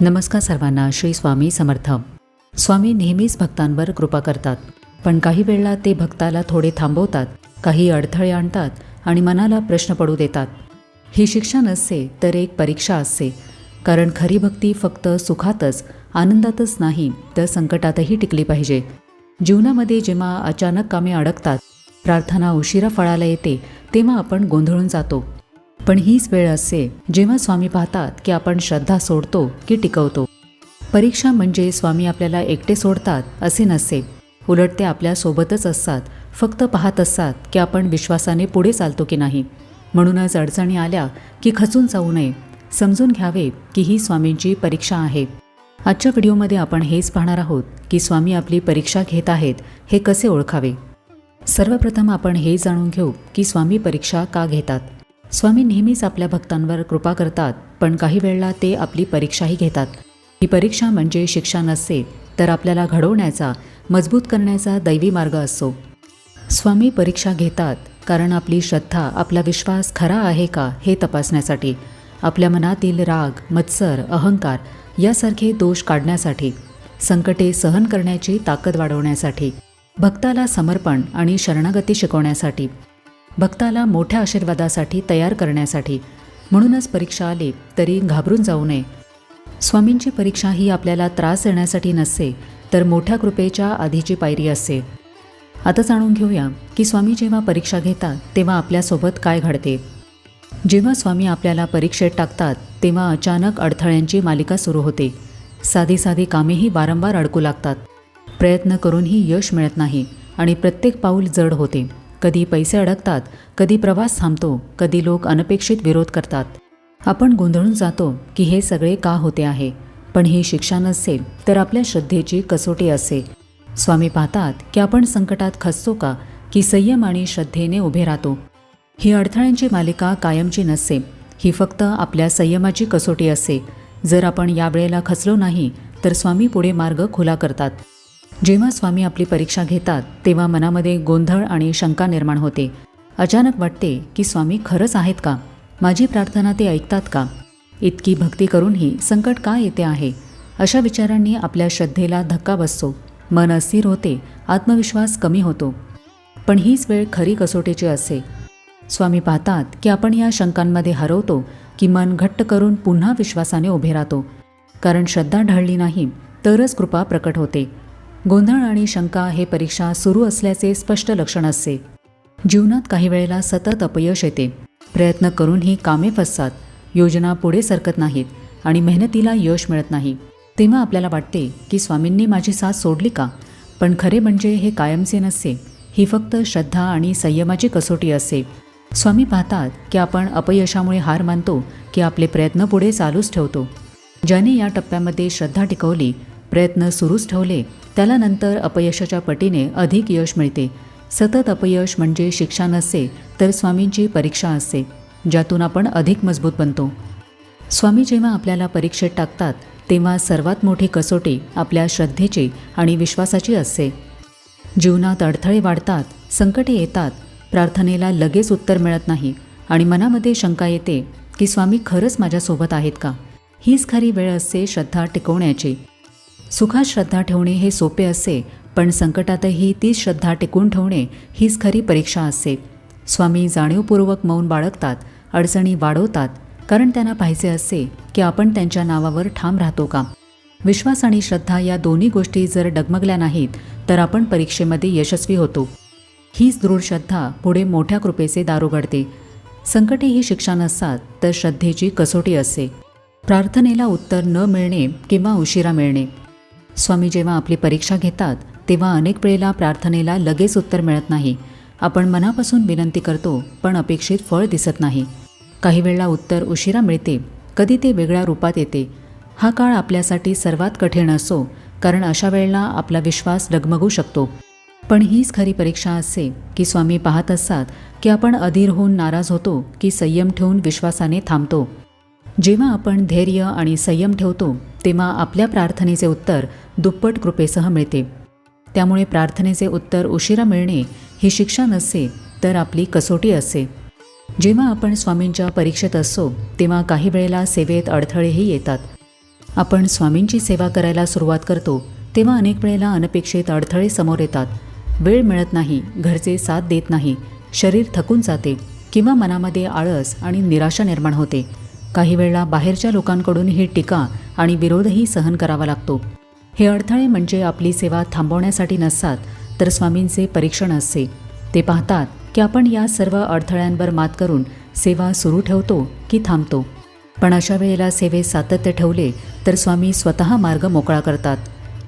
नमस्कार सर्वांना श्री स्वामी समर्थ. स्वामी नेहमीच भक्तांवर कृपा करतात. पण काही वेळेला ते भक्ताला थोडे थांबवतात काही अडथळे आणतात आणि मनाला प्रश्न पडू देतात. ही शिक्षा नसते तर एक परीक्षा असते. कारण खरी भक्ती फक्त सुखातच आनंदातच नाही तर संकटातही टिकली पाहिजे. जीवनामध्ये जेव्हा अचानक कामे अडकतात प्रार्थना उशिरा फळाला येते तेव्हा आपण गोंधळून जातो. पण हीच वेळ असते जेव्हा स्वामी पाहतात की आपण श्रद्धा सोडतो की टिकवतो. परीक्षा म्हणजे स्वामी आपल्याला एकटे सोडतात असे नसते उलट ते आपल्यासोबतच असतात फक्त पाहत असतात की आपण विश्वासाने पुढे चालतो की नाही. म्हणूनच अडचणी आल्या की खचून जाऊ नये. समजून घ्यावे की ही स्वामींची परीक्षा आहे. आजच्या व्हिडिओमध्ये आपण हेच पाहणार आहोत की स्वामी आपली परीक्षा घेत आहेत हे कसे ओळखावे. सर्वप्रथम आपण हे जाणून घेऊ की स्वामी परीक्षा का घेतात. स्वामी नेहमीच आपल्या भक्तांवर कृपा करतात पण काही वेळेला ते आपली परीक्षाही घेतात. ही परीक्षा म्हणजे शिक्षा नसते तर आपल्याला घडवण्याचा मजबूत करण्याचा दैवी मार्ग असतो. स्वामी परीक्षा घेतात कारण आपली श्रद्धा आपला विश्वास खरा आहे का हे तपासण्यासाठी आपल्या मनातील राग मत्सर अहंकार यासारखे दोष काढण्यासाठी संकटे सहन करण्याची ताकद वाढवण्यासाठी भक्ताला समर्पण आणि शरणागती शिकवण्यासाठी भक्ताला मोठ्या आशीर्वादासाठी तयार करण्यासाठी. म्हणूनच परीक्षा आली तरी घाबरून जाऊ नये. स्वामींची परीक्षा ही आपल्याला त्रास देण्यासाठी नसते तर मोठ्या कृपेच्या आधीची पायरी असते. आता जाणून घेऊया की स्वामी जेव्हा परीक्षा घेतात तेव्हा आपल्यासोबत काय घडते. जेव्हा स्वामी आपल्याला परीक्षेत टाकतात तेव्हा अचानक अडथळ्यांची मालिका सुरू होते. साधी साधी कामेही वारंवार अडकू लागतात. प्रयत्न करूनही यश मिळत नाही आणि प्रत्येक पाऊल जड होते. कधी पैसे अडकतात कधी प्रवास थांबतो कधी लोक अनपेक्षित विरोध करतात. आपण गोंधळून जातो की हे सगळे का होते आहे? पण ही शिक्षा नसेल तर आपल्या श्रद्धेची कसोटी असे. स्वामी पाहतात की आपण संकटात खसतो का की संयम आणि श्रद्धेने उभे राहतो. ही अडथळ्यांची मालिका कायमची नसते ही फक्त आपल्या संयमाची कसोटी असते जर आपण यावेळेला खचलो नाही तर स्वामी पुढे मार्ग खुला करतात. जेव्हा स्वामी आपली परीक्षा घेतात तेव्हा मनामध्ये गोंधळ आणि शंका निर्माण होते. अचानक वाटते की स्वामी खरंच आहेत का? माझी प्रार्थना ते ऐकतात का? इतकी भक्ती करूनही संकट का येते आहे? अशा विचारांनी आपल्या श्रद्धेला धक्का बसतो. मन अस्थिर होते आत्मविश्वास कमी होतो. पण हीच वेळ खरी कसोटीची असते. स्वामी पाहतात की आपण या शंकांमध्ये हरवतो की मन घट्ट करून पुन्हा विश्वासाने उभे राहतो. कारण श्रद्धा ढळली नाही तरच कृपा प्रकट होते. गोंधळ आणि शंका हे परीक्षा सुरू असल्याचे स्पष्ट लक्षण असते. जीवनात काही वेळेला सतत अपयश येते. प्रयत्न करूनही कामे फसतात. योजना पुढे सरकत नाहीत आणि मेहनतीला यश मिळत नाही. तेव्हा आपल्याला वाटते की स्वामींनी माझी साथ सोडली का? पण खरे म्हणजे हे कायमचे नसते. ही फक्त श्रद्धा आणि संयमाची कसोटी असते. स्वामी पाहतात की आपण अपयशामुळे हार मानतो की आपले प्रयत्न पुढे चालूच ठेवतो. ज्याने या टप्प्यामध्ये श्रद्धा टिकवली प्रयत्न सुरूच ठेवले. त्याला नंतर अपयशाच्या पटीने अधिक यश मिळते. सतत अपयश म्हणजे शिक्षा नसते तर स्वामींची परीक्षा असते ज्यातून आपण अधिक मजबूत बनतो. स्वामी जेव्हा आपल्याला परीक्षेत टाकतात तेव्हा सर्वात मोठी कसोटी आपल्या श्रद्धेची आणि विश्वासाची असते. जीवनात अडथळे वाढतात संकटे येतात प्रार्थनेला लगेच उत्तर मिळत नाही आणि मनामध्ये शंका येते की स्वामी खरंच माझ्यासोबत आहेत का? हीच खरी वेळ असते श्रद्धा टिकवण्याची. सुखात श्रद्धा ठेवणे हे सोपे असते पण संकटातही तीच श्रद्धा टिकून ठेवणे हीच खरी परीक्षा असते स्वामी जाणीवपूर्वक मौन बाळगतात अडचणी वाढवतात कारण त्यांना पाहिजे असते की आपण त्यांच्या नावावर ठाम राहतो का? विश्वास आणि श्रद्धा या दोन्ही गोष्टी जर डगमगल्या नाहीत तर आपण परीक्षेमध्ये यशस्वी होतो. हीच दृढ श्रद्धा पुढे मोठ्या कृपेचे दार उघडते संकटे ही शिक्षा नसतात तर श्रद्धेची कसोटी असते प्रार्थनेला उत्तर न मिळणे किंवा उशिरा मिळणे. स्वामी जेव्हा आपली परीक्षा घेतात तेव्हा अनेक वेळेला प्रार्थनेला लगेच उत्तर मिळत नाही. आपण मनापासून विनंती करतो पण अपेक्षित फळ दिसत नाही. काही वेळेला उत्तर उशिरा मिळते कधी ते वेगळ्या रूपात येते. हा काळ आपल्यासाठी सर्वात कठीण असो कारण अशा वेळेला आपला विश्वास डगमगू शकतो. पण हीच खरी परीक्षा असते की स्वामी पाहत असतात की आपण अधीर होऊन नाराज होतो की संयम ठेवून विश्वासाने थांबतो. जेव्हा आपण धैर्य आणि संयम ठेवतो तेव्हा आपल्या प्रार्थनेचे उत्तर दुप्पट कृपेसह मिळते. त्यामुळे प्रार्थनेचे उत्तर उशिरा मिळणे ही शिक्षा नसते तर आपली कसोटी असते. जेव्हा आपण स्वामींच्या परीक्षेत असतो तेव्हा काही वेळेला सेवेत अडथळेही येतात. आपण स्वामींची सेवा करायला सुरुवात करतो तेव्हा अनेक वेळेला अनपेक्षित अडथळे समोर येतात. वेळ मिळत नाही घरचे साथ देत नाही शरीर थकून जाते किंवा मनामध्ये आळस आणि निराशा निर्माण होते. काही वेळेला बाहेरच्या लोकांकडून ही टीका आणि विरोधही सहन करावा लागतो. हे अडथळे म्हणजे आपली सेवा थांबवण्यासाठी नसतात तर स्वामींचे परीक्षण असते. ते पाहतात की आपण या सर्व अडथळ्यांवर मात करून सेवा सुरू ठेवतो की थांबतो. पण अशा वेळेला सेवेत सातत्य ठेवले तर स्वामी स्वतः मार्ग मोकळा करतात.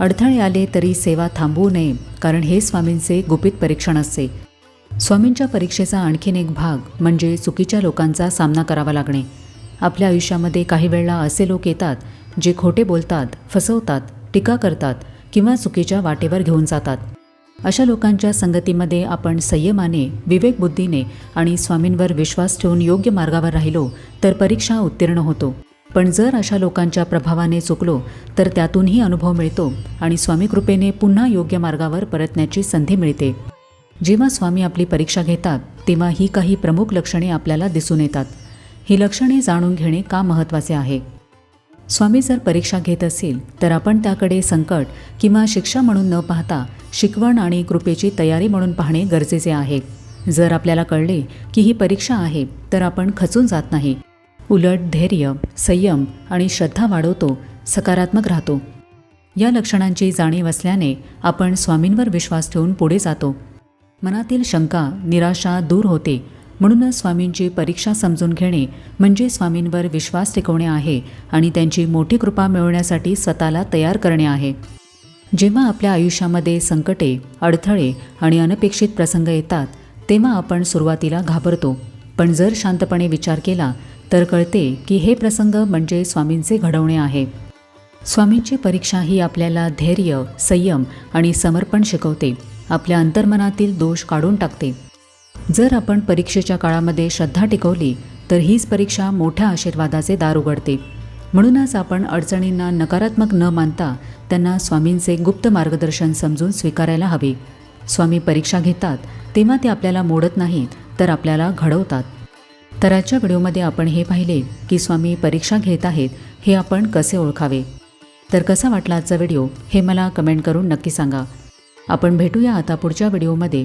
अडथळे आले तरी सेवा थांबवू नये कारण हे स्वामींचे गुपित परीक्षण असते. स्वामींच्या परीक्षेचा आणखीन एक भाग म्हणजे चुकीच्या लोकांचा सामना करावा लागणे. आपल्या आयुष्यामध्ये काही वेळेला असे लोक येतात जे खोटे बोलतात फसवतात टीका करतात किंवा चुकीच्या वाटेवर घेऊन जातात. अशा लोकांच्या संगतीमध्ये आपण संयमाने विवेकबुद्धीने आणि स्वामींवर विश्वास ठेवून योग्य मार्गावर राहिलो तर परीक्षा उत्तीर्ण होतो. पण जर अशा लोकांच्या प्रभावाने चुकलो तर त्यातूनही अनुभव मिळतो आणि स्वामी कृपेने पुन्हा योग्य मार्गावर परतण्याची संधी मिळते. जेव्हा स्वामी आपली परीक्षा घेतात तेव्हा ही काही प्रमुख लक्षणे आपल्याला दिसून येतात. ही लक्षणे जाणून घेणे का महत्त्वाचे आहे? स्वामी जर परीक्षा घेत असेल तर आपण त्याकडे संकट किंवा शिक्षा म्हणून न पाहता शिकवण आणि कृपेची तयारी म्हणून पाहणे गरजेचे आहे. जर आपल्याला कळले की ही परीक्षा आहे तर आपण खचून जात नाही. उलट धैर्य संयम आणि श्रद्धा वाढवतो सकारात्मक राहतो. या लक्षणांची जाणीव असल्याने आपण स्वामींवर विश्वास ठेवून पुढे जातो. मनातील शंका निराशा दूर होते म्हणूनच स्वामींची परीक्षा समजून घेणे म्हणजे स्वामींवर विश्वास टिकवणे आहे आणि त्यांची मोठी कृपा मिळवण्यासाठी स्वतःला तयार करणे आहे. जेव्हा आपल्या आयुष्यामध्ये संकटे अडथळे आणि अनपेक्षित प्रसंग येतात तेव्हा आपण सुरुवातीला घाबरतो. पण जर शांतपणे विचार केला तर कळते की हे प्रसंग म्हणजे स्वामींचे घडवणे आहे. स्वामींची परीक्षा ही आपल्याला धैर्य संयम आणि समर्पण शिकवते. आपल्या अंतर्मनातील दोष काढून टाकते. जर आपण परीक्षेच्या काळामध्ये श्रद्धा टिकवली तर हीच परीक्षा मोठ्या आशीर्वादाचे दार उघडते. म्हणूनच आपण अडचणींना नकारात्मक न मानता त्यांना स्वामींचे गुप्त मार्गदर्शन समजून स्वीकारायला हवे. स्वामी परीक्षा घेतात तेव्हा ते आपल्याला मोडत नाहीत तर आपल्याला घडवतात. तर आजच्या व्हिडिओमध्ये आपण हे पाहिले की स्वामी परीक्षा घेत आहेत हे आपण कसे ओळखावे? तर कसा वाटला आजचा व्हिडिओ हे मला कमेंट करून नक्की सांगा. आपण भेटूया आता पुढच्या व्हिडिओमध्ये.